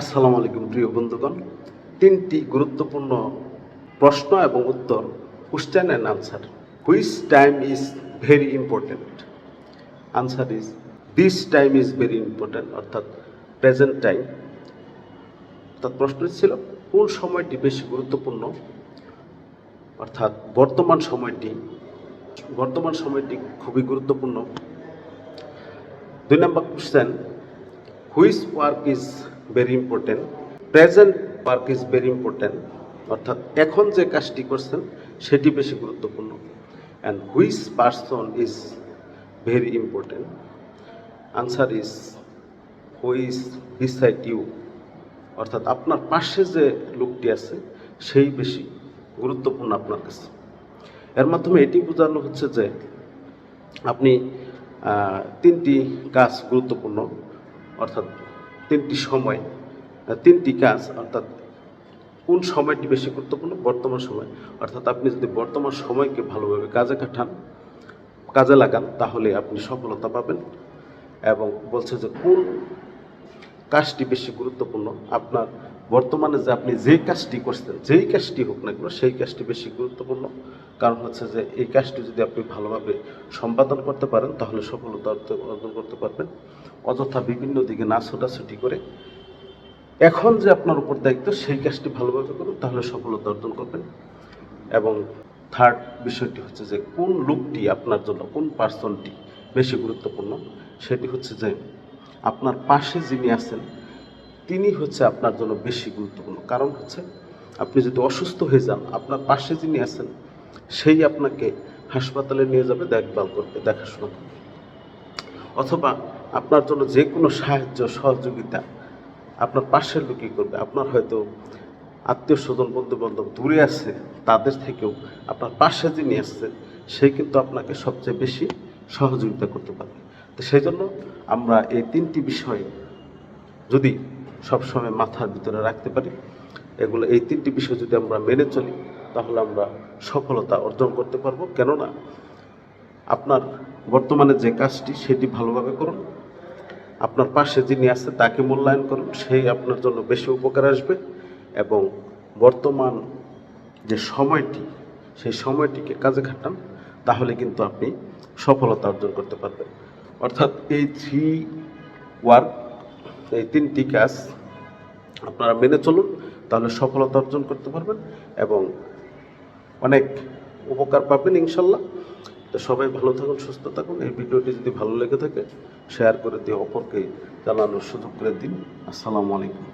আসসালামু আলাইকুম প্রিয় বন্ধুগণ। তিনটি গুরুত্বপূর্ণ প্রশ্ন এবং উত্তর question and answer which time is very important answer is this time is very important অর্থাৎ প্রেজেন্ট টাইম অর্থাৎ প্রশ্নটি ছিল, কোন সময়টি বেশি গুরুত্বপূর্ণ? অর্থাৎ বর্তমান সময়টি বর্তমান সময়টি খুবই গুরুত্বপূর্ণ। দুই নম্বর question which work is very important present work is very important অর্থাৎ এখন যে কাজটি করছেন, সেটি বেশি গুরুত্বপূর্ণ। And which person is very important answer is who's beside you অর্থাৎ আপনার পাশে যে লোকটি আছে, সেই বেশি গুরুত্বপূর্ণ আপনার কাছে। এর মাধ্যমে এটি বোঝানো হচ্ছে যে আপনি তিনটি কাজ গুরুত্বপূর্ণ। অর্থাৎ তিনটি সময় তিনটি কাজ, অর্থাৎ কোন সময়টি বেশি গুরুত্বপূর্ণ? বর্তমান সময়। অর্থাৎ আপনি যদি বর্তমান সময়কে ভালোভাবে কাজে কাটান কাজে লাগান, তাহলে আপনি সফলতা পাবেন এবং বলছে যে কোন কাজটি বেশি গুরুত্বপূর্ণ? আপনার বর্তমানে যে আপনি যেই কাজটি করছেন, যেই কাজটি হোক না কেন সেই কাজটি বেশি গুরুত্বপূর্ণ। কারণ হচ্ছে যে এই কাজটি যদি আপনি ভালোভাবে সম্পাদন করতে পারেন, তাহলে সফলতা অর্জন- অর্জন করতে পারবেন। অযথা বিভিন্ন দিকে না ছোটাছুটি করে এখন যে আপনার উপর দায়িত্ব, সেই কাজটি ভালোভাবে করুন, তাহলে সফলতা অর্জন করবেন। এবং থার্ড বিষয়টি হচ্ছে যে কোন লোকটি আপনার জন্য, কোন পার্সনটি বেশি গুরুত্বপূর্ণ? সেটি হচ্ছে যে আপনার পাশে যিনি আছেন তিনি হচ্ছে আপনার জন্য বেশি গুরুত্বপূর্ণ। কারণ হচ্ছে, আপনি যদি অসুস্থ হয়ে যান, আপনার পাশে যিনি আছেন, সেই আপনাকে হাসপাতালে নিয়ে যাবে, দেখভাল করবে, দেখাশোনা করবে। অথবা আপনার জন্য যে কোনো সাহায্য, সহযোগিতা আপনার পাশের লোকই করবে। আপনার হয়তো আত্মীয় স্বজন বন্ধু বান্ধব দূরে আছে, তাদের থেকেও আপনার পাশে যিনি আসছে সে কিন্তু আপনাকে সবচেয়ে বেশি সহযোগিতা করতে পারবে। তো সেই জন্য আমরা এই তিনটি বিষয় যদি সবসময় মাথার ভিতরে রাখতে পারি। এগুলো এই তিনটি বিষয় যদি আমরা মেনে চলি, তাহলে আমরা সফলতা অর্জন করতে পারব। কেননা, আপনার বর্তমানে যে কাজটি, সেটি ভালোভাবে করুন। আপনার পাশে যিনি আছে, তাকে মূল্যায়ন করুন। সেই আপনার জন্য বেশি উপকার আসবে এবং বর্তমান যে সময়টি, সেই সময়টিকে কাজে খাটান, তাহলে কিন্তু আপনি সফলতা অর্জন করতে পারবেন। অর্থাৎ এই থ্রি ওয়ার্ক এই তিনটি কাজ আপনারা মেনে চলুন, তাহলে সফলতা অর্জন করতে পারবেন এবং অনেক উপকার পাবেন ইনশাল্লাহ। তো সবাই ভালো থাকুন, সুস্থ থাকুন। এই ভিডিওটি যদি ভালো লেগে থাকে শেয়ার করে দিয়ে অপরকে জানানোর সুযোগ করে দিন। আসসালামু আলাইকুম।